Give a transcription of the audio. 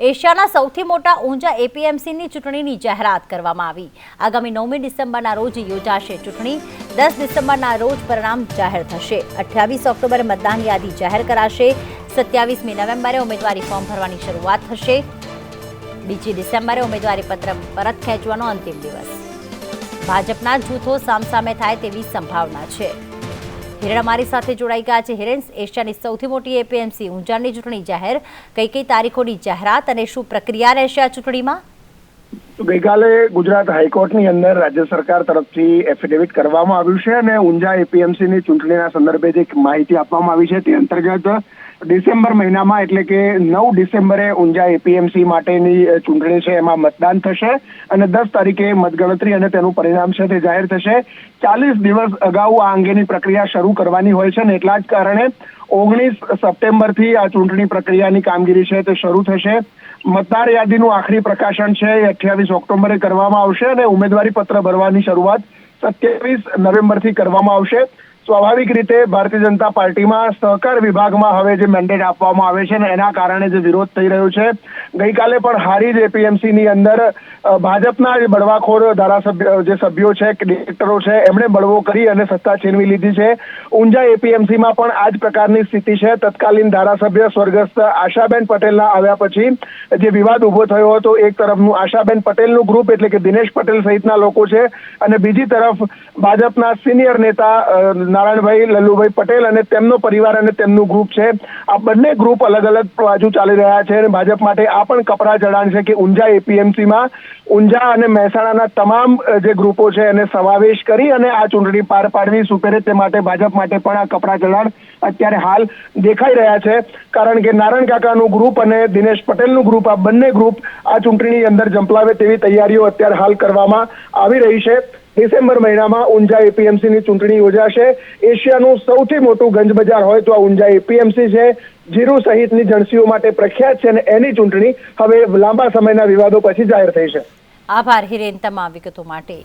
એશિયાના સૌથી મોટા ઊંઝા એપીએમસીની ચૂંટણીની જાહેરાત કરવામાં આવી. આગામી નવમી ડિસેમ્બરના રોજ યોજાશે ચૂંટણી. દસ ડિસેમ્બરના રોજ પરિણામ જાહેર થશે. અઠ્યાવીસ ઓક્ટોબરે મતદાન યાદી જાહેર કરાશે. સત્યાવીસમી નવેમ્બરે ઉમેદવારી ફોર્મ ભરવાની શરૂઆત થશે. બીજી ડિસેમ્બરે ઉમેદવારી પત્ર પરત ખેંચવાનો અંતિમ દિવસ. ભાજપના જૂથો સામસામે થાય તેવી સંભાવના છે. હિરણ અમારી સાથે જોડાઈ ગયા છે. હિરેન્સ એશિયાની સૌથી મોટી એપીએમસી ઊંઝાની ચૂંટણી જાહેર કઈ કઈ તારીખોની જાહેરાત અને શું પ્રક્રિયા રહેશે આ ચૂંટણીમાં? ગઈકાલે ગુજરાત હાઈકોર્ટની અંદર રાજ્ય સરકાર તરફથી એફિડેવિટ કરવામાં આવ્યું છે અને ઊંઝા એપીએમસીની ચૂંટણીના સંદર્ભે જે માહિતી આપવામાં આવી છે તે અંતર્ગત ડિસેમ્બર મહિનામાં, એટલે કે નવ ડિસેમ્બરે ઊંઝા એપીએમસી માટેની ચૂંટણી છે, એમાં મતદાન થશે અને દસ તારીખે મતગણતરી અને તેનું પરિણામ છે તે જાહેર થશે. ચાલીસ દિવસ અગાઉ આ અંગેની પ્રક્રિયા શરૂ કરવાની હોય છે ને એટલા જ કારણે ઓગણીસ સપ્ટેમ્બરથી આ ચૂંટણી પ્રક્રિયાની કામગીરી છે તે શરૂ થશે. મતદાર યાદીનું આખરી પ્રકાશન છે એ અઠ્યાવીસ ઓક્ટોબરે કરવામાં આવશે અને ઉમેદવારી પત્ર ભરવાની શરૂઆત સત્યાવીસ નવેમ્બરથી કરવામાં આવશે. સ્વાભાવિક રીતે ભારતીય જનતા પાર્ટીમાં સહકાર વિભાગમાં હવે જે મેન્ડેટ આપવામાં આવે છે ને એના કારણે જે વિરોધ થઈ રહ્યો છે ગઈકાલે પણ હારી જ એપીએમસીની અંદર ભાજપના જે બળવાખોર ધારાસભ્ય, જે સભ્યો છે ડિરેક્ટરો છે, એમણે બળવો કરી અને સત્તા છીનવી લીધી છે. ઊંઝા એપીએમસીમાં પણ આ જ પ્રકારની સ્થિતિ છે. તત્કાલીન ધારાસભ્ય સ્વર્ગસ્થ આશાબેન પટેલના આવ્યા પછી જે વિવાદ ઊભો થયો હતો, એક તરફનું આશાબેન પટેલનું ગ્રુપ એટલે કે દિનેશ પટેલ સહિતના લોકો છે અને બીજી તરફ ભાજપના સિનિયર નેતા નારાયણભાઈ લલ્લુભાઈ પટેલ અને તેમનો પરિવાર અને તેમનું ગ્રુપ છે. આ બંને ગ્રુપ અલગ અલગ બાજુ ચાલી રહ્યા છે અને ભાજપ માટે આ પણ કપરા ચડાણ છે કે ઊંઝા એપીએમસીમાં ઊંઝા અને મહેસાણાના તમામ જે ગ્રુપો છે એને સમાવેશ કરી અને આ ચૂંટણી પાર પાડવી સુપેરે તે માટે ભાજપ માટે પણ આ કપરા જડાણ અત્યારે હાલ દેખાઈ રહ્યા છે. કારણ કે નારાયણ કાકાનું ગ્રુપ અને દિનેશ પટેલનું ગ્રુપ, આ બંને ગ્રુપ આ ચૂંટણીની અંદર જંપલાવે તેવી તૈયારીઓ અત્યારે હાલ કરવામાં આવી રહી છે. ડિસેમ્બર મહિનામાં ઊંઝા એપીએમસીની ચૂંટણી યોજાશે. એશિયાનું સૌથી મોટું ગંજ બજાર હોય તો આ ઊંઝા એપીએમસી છે. જીરું સહિતની જણસીઓ માટે પ્રખ્યાત છે અને એની ચૂંટણી હવે લાંબા સમયના વિવાદો પછી જાહેર થઈ છે. આભાર હિરેન તમામ વિગતો માટે.